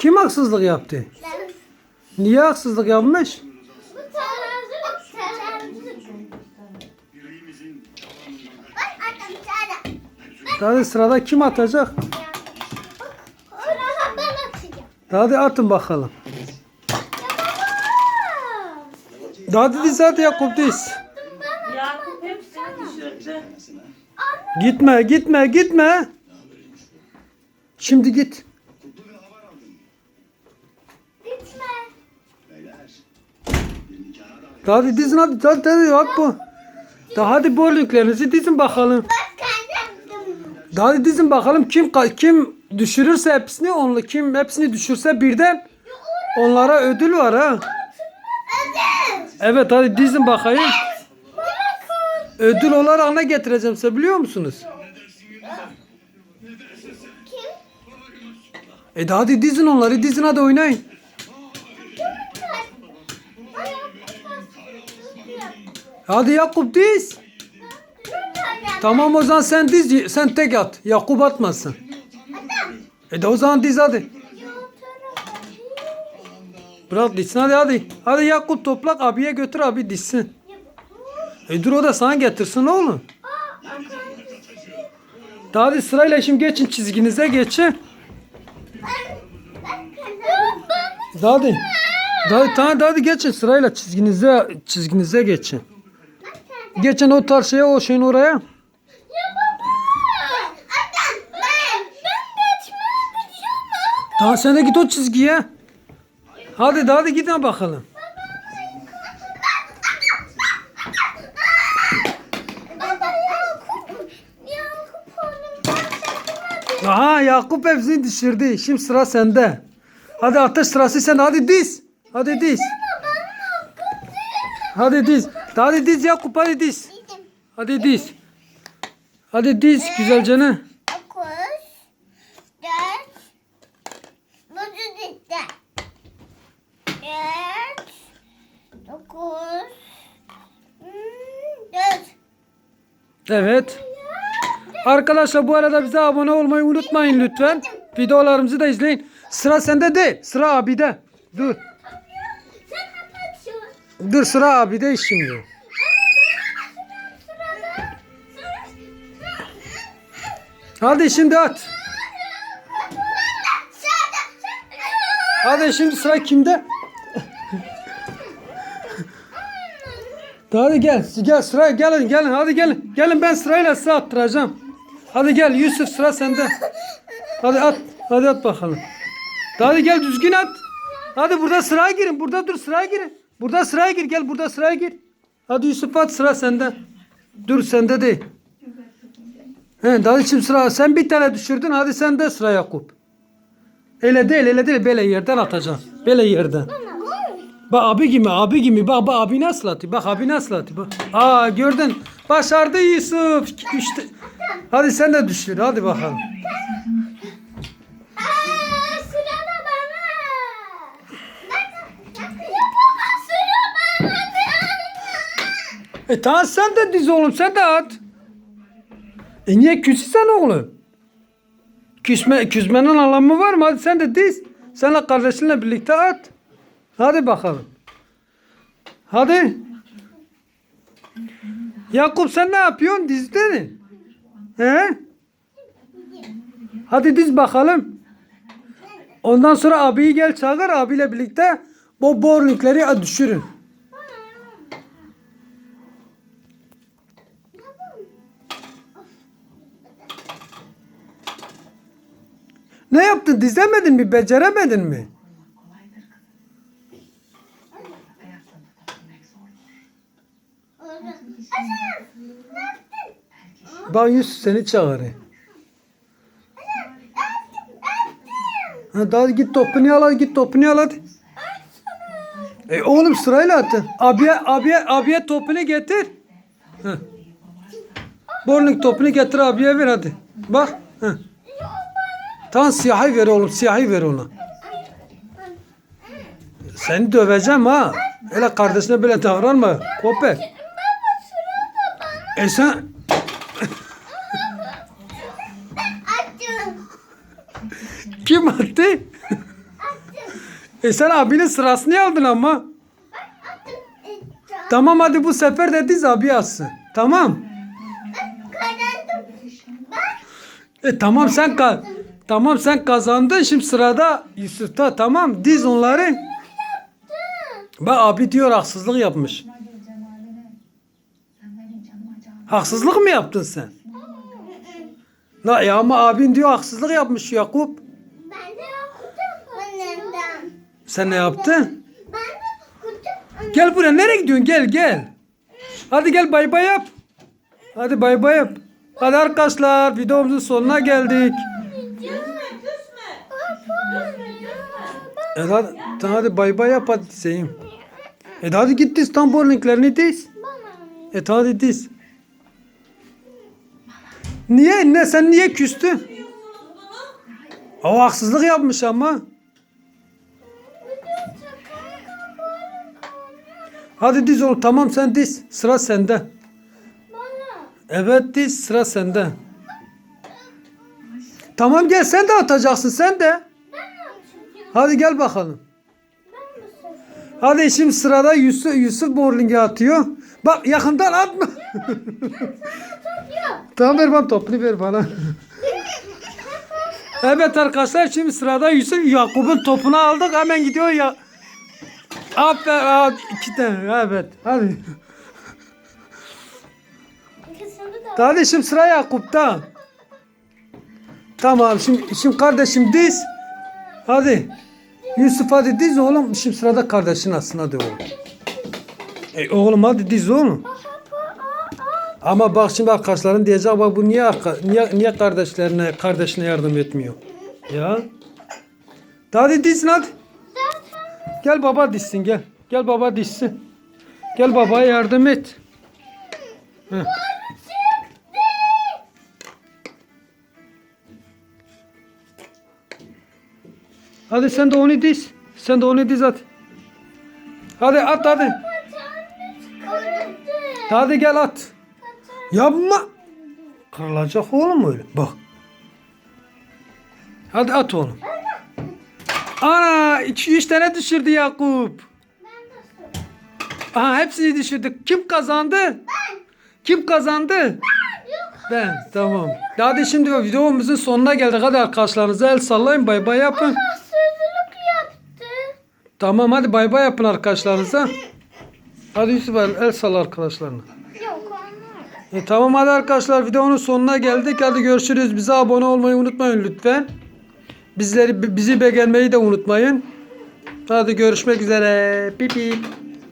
Kim haksızlık yaptı? Ben. Niye haksızlık yapmış? Bu terazi. Terazi. Bak adam sana. Hadi sırada kim atacak? Sırada ben atacağım. Hadi atın bakalım. Hadi diz hadi Yakup diz. Yakup hepsini düşürdü. Gitme gitme gitme. Şimdi git. Hadi dizin hadi hadi hadi bak bu. Da hadi bowlinglerinizi dizin bakalım. Da Hadi dizin bakalım kim kim düşürürse hepsini onlu kim hepsini düşürse birden onlara ödül var ha. Hadi. Evet hadi dizin bakayım. Ödül olarak ne getireceğim size biliyor musunuz? E hadi dizin onları dizin hadi oynayın. Hadi Yakup diz. Tamam o zaman sen diz sen tek at. Yakup atmasın. E de o zaman diz hadi. Bırak dizsin hadi hadi. Hadi Yakup toplak abiye götür abi dizsin. E dur o da sana getirsin oğlum. Daha hadi sırayla şimdi geçin çizginize geçin. Daha hadi. Daha hadi, tamam hadi geçin sırayla çizginize çizginize geçin. Geçin o tar şeye o şeyin oraya. Daha sen de git o çizgiye. Hadi daha hadi gidin bakalım. Aha Yakup hepsini düşürdü. Şimdi sıra sende. Hadi ateş sırası sen hadi diz. Hadi diz. Hadi diz. Hadi diz Yakup hadi diz. Hadi diz. Hadi diz güzelce ne? Hmm. Evet. Arkadaşlar bu arada bize abone olmayı unutmayın lütfen. Videolarımızı da izleyin. Sıra sende değil. Sıra abide. Dur. Dur sıra abide şimdi. Hadi şimdi at. Hadi şimdi sıra kimde? Hadi gel. Gel sıraya gelin gelin. Hadi gelin. Gelin ben sırayla size attıracağım. Hadi gel Yusuf sıra sende. Hadi at. Hadi at bakalım. Hadi gel düzgün at. Hadi burada sıraya girin. Burada dur sıraya girin. Burada sıraya gir. Gel burada sıraya gir. Hadi Yusuf at sıra sende. Dur sende değil. He, hadi şimdi sıra. Sen bir tane düşürdün. Hadi sen de sıra Yakup. Öyle değil öyle değil. Böyle yerden atacaksın. Böyle yerden. Bak abi gibi abi gibi bak bak abi nasıl atıyor bak abi nasıl atıyor bak. Aa gördün başardı Yusuf işte. Hadi sen de düşür hadi bakalım. Aa, sıra da bana. Bak, Ya baba sıra bana. E tamam sen de diz oğlum sen de at. E niye küsüsen oğlum? Küsme, küsmenin anlamı var mı? Hadi sen de diz. Senle kardeşinle birlikte at. Hadi bakalım. Hadi. Yakup sen ne yapıyorsun? Dizdin. He? Hadi diz bakalım. Ondan sonra abiyi gel çağır abiyle birlikte bu bowlingleri düşürün. Ne yaptın? Dizemedin mi? Beceremedin mi? Bak Yusuf seni çağırıyor. Hadi hadi git topunu al git topunu al hadi. E oğlum sırayla atın. Abiye abiye abiye topunu getir. Heh. Bowling topunu getir abiye ver hadi. Bak. Heh. Tamam siyahı ver oğlum siyahı ver ona. Seni döveceğim ha. Öyle kardeşine böyle davranma. Kopek. E sen kim attı? E sen abinin sırasını aldın ama. Tamam hadi bu sefer de diz abi yazsın. Tamam. E tamam sen ka tamam sen kazandın şimdi sırada Yusuf'ta tamam diz onları. Bak abi diyor haksızlık yapmış. Haksızlık mı yaptın sen? La ya ama abin diyor haksızlık yapmış Yakup. Ben de. Annemden. Sen ne yaptın? Ben de okudum. Gel buraya nereye gidiyorsun gel gel. Hadi gel bay bay yap. Hadi bay bay yap. Hadi arkadaşlar videomuzun sonuna geldik. E hadi, hadi bay bay yap hadi dizeyim. E hadi git diz tam bowlinglerini diz. E hadi diz. Niye ne sen niye küstün? O haksızlık yapmış ama. Hadi diz oğlum tamam sen diz. Sıra sende. Evet diz sıra sende. Tamam gel sen de atacaksın sen de. Hadi gel bakalım. Hadi şimdi sırada Yusuf, Yusuf bowling'e atıyor. Bak yakından atma. tamam ver bana toplu ver bana. evet arkadaşlar şimdi sırada Yusuf Yakup'un topunu aldık hemen gidiyor ya. Aferin aa, iki tane evet hadi. Şimdi sıra Yakup'ta. Tamam şimdi, şimdi kardeşim diz. Hadi. Yusuf hadi diz oğlum. Şimdi sırada kardeşin atsın hadi oğlum. E, oğlum hadi diz oğlum. Ama bak şimdi arkadaşların diyecek bak bu niye niye niye kardeşlerine kardeşine yardım etmiyor? Ya. Hadi dizsin hadi. Gel baba dizsin gel. Gel baba dizsin. Gel babaya yardım et. Heh. Hadi sen de onu diz. Sen de onu diz hadi. Hadi at hadi. Hadi gel at. Yapma. Kırılacak oğlum öyle. Bak. Hadi at oğlum. Ana iki üç tane düşürdü Yakup. Aha hepsini düşürdü. Kim kazandı? Kim kazandı? Ben. Tamam. Hadi şimdi videomuzun sonuna geldik. Hadi arkadaşlarınıza el sallayın. Bay bay yapın. Yaptı. Tamam hadi bay bay yapın arkadaşlarınıza. Hadi Yusuf el, el salla arkadaşlarına. Yok onlar. E, tamam hadi arkadaşlar videonun sonuna geldik. Hadi görüşürüz. Bize abone olmayı unutmayın lütfen. Bizleri bizi beğenmeyi de unutmayın. Hadi görüşmek üzere. Pip pip.